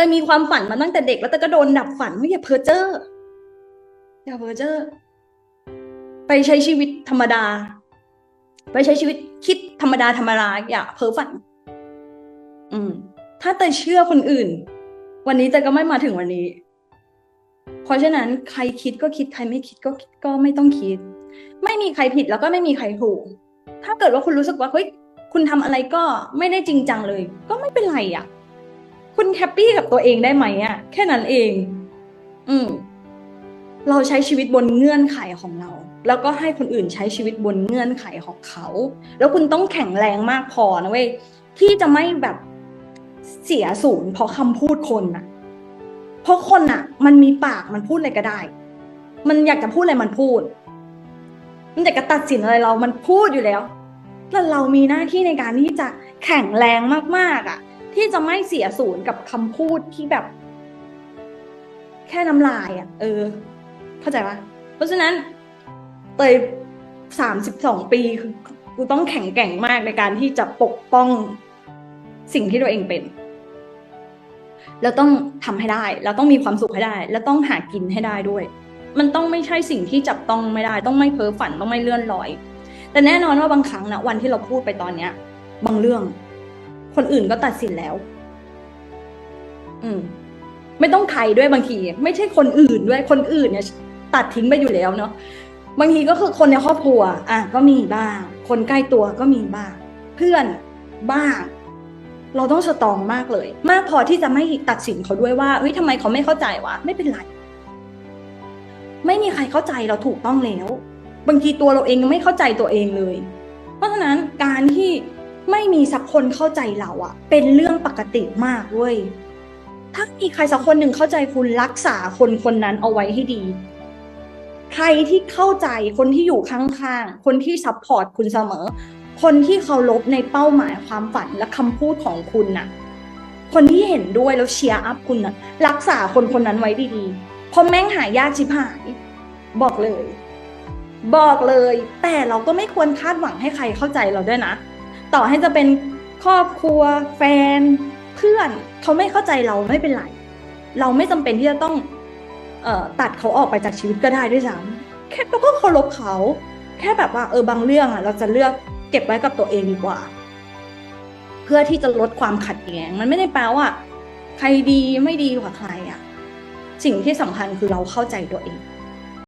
แต่มีความฝันมาตั้งแต่เด็กแล้วแต่ก็โดนดับฝันว่าอย่าเพ้อเจ้ออย่าเพ้อเจ้อไปใช้ชีวิตธรรมดา ไปใช้ชีวิตคิดธรรมดาธรรมดาอย่าเพ้อฝัน อืม ถ้าแต่เชื่อคนอื่น วันนี้แต่ก็ไม่มาถึงวันนี้ เพราะฉะนั้นใครคิดก็คิดใครไม่คิดก็ก็ไม่ต้องคิด ไม่มีใครผิดแล้วก็ไม่มีใครถูก ถ้าเกิดว่าคุณรู้สึกว่าเฮ้ยคุณทำอะไรก็ไม่ได้จริงจังเลย ก็ไม่เป็นไรอะ คุณแฮปปี้กับตัวเองได้ไหมอะแค่นั้นเอง อืม เราใช้ชีวิตบนเงื่อนไขของเรา แล้วก็ให้คนอื่นใช้ชีวิตบนเงื่อนไขของเขา แล้วคุณต้องแข็งแรงมากพอนะเว้ยที่จะไม่แบบเสียศูนย์เพราะคำพูดคนน่ะเพราะคนน่ะมันมีปากมันพูดอะไรก็ได้ มันอยากจะพูดอะไรมันพูด มันอยากจะตัดสินอะไรเรา มันพูดอยู่แล้วแล้วเรามีหน้าที่ในการที่จะแข็งแรงมากๆอะ ที่จะไม่เสียศูนย์กับคำพูดที่แบบ แค่น้ำลายอะ เออ เข้าใจปะเพราะฉะนั้นเตยสามสิบสองปีคือกูต้องแข็งแกร่งมากในการที่จะปกป้องสิ่งที่ตัวเองเป็น แล้วต้องทำให้ได้ แล้วต้องมีความสุขให้ได้ แล้วต้องหากินให้ได้ด้วย มันต้องไม่ใช่สิ่งที่จับต้องไม่ได้ ต้องไม่เพ้อฝัน ต้องไม่เลื่อนลอย แต่แน่นอนว่าบางครั้งนะวันที่เราพูดไปตอนเนี้ย บางเรื่อง คนอื่นก็ตัดสินแล้ว อืม ไม่ต้องใครด้วยบางที ไม่ใช่คนอื่นด้วยคนอื่นเนี่ย ตัดทิ้งไปอยู่แล้วเนาะบางทีก็คือคนในครอบครัว อะก็มีบ้าง คนใกล้ตัวก็มีบ้าง เพื่อนบ้าง เราต้องสตองมากเลย มากพอที่จะไม่ตัดสินเขาด้วยว่าเฮ้ยทำไมเขาไม่เข้าใจวะไม่เป็นไรไม่มีใครเข้าใจเราถูกต้องแล้ว บางทีตัวเราเองยังไม่เข้าใจตัวเองเลย เพราะฉะนั้นการที่ ไม่มีสักคนเข้าใจเราอะเป็นเรื่องปกติมากเว้ยถ้ามีใครสักคนหนึ่งเข้าใจคุณรักษาคนคนนั้นเอาไว้ให้ดี ใครที่เข้าใจคนที่อยู่ข้างๆ คนที่ซัพพอร์ตคุณเสมอ คนที่เคารพในเป้าหมายความฝันและคำพูดของคุณน่ะ คนที่เห็นด้วยแล้วเชียร์อัพคุณน่ะ รักษาคนคนนั้นไว้ดีๆเพราะแม่งหายากชิบหาย บอกเลย บอกเลย แต่เราก็ไม่ควรคาดหวังให้ใครเข้าใจเราด้วยนะ ต่อให้จะเป็นครอบครัวแฟน เพื่อนเขาไม่เข้าใจเราไม่เป็นไร เราไม่จำเป็นที่จะต้องเออตัดเขาออกไปจากชีวิตก็ได้ด้วยซ้ำแค่เราก็เคารพเขา แค่แบบว่าเออบางเรื่องอะ เราจะเลือกเก็บไว้กับตัวเองดีกว่า เพื่อที่จะลดความขัดแย้งมันไม่ได้แปลว่า ใครดีไม่ดีกว่าใครอะ สิ่งที่สำคัญคือเราเข้าใจตัวเอง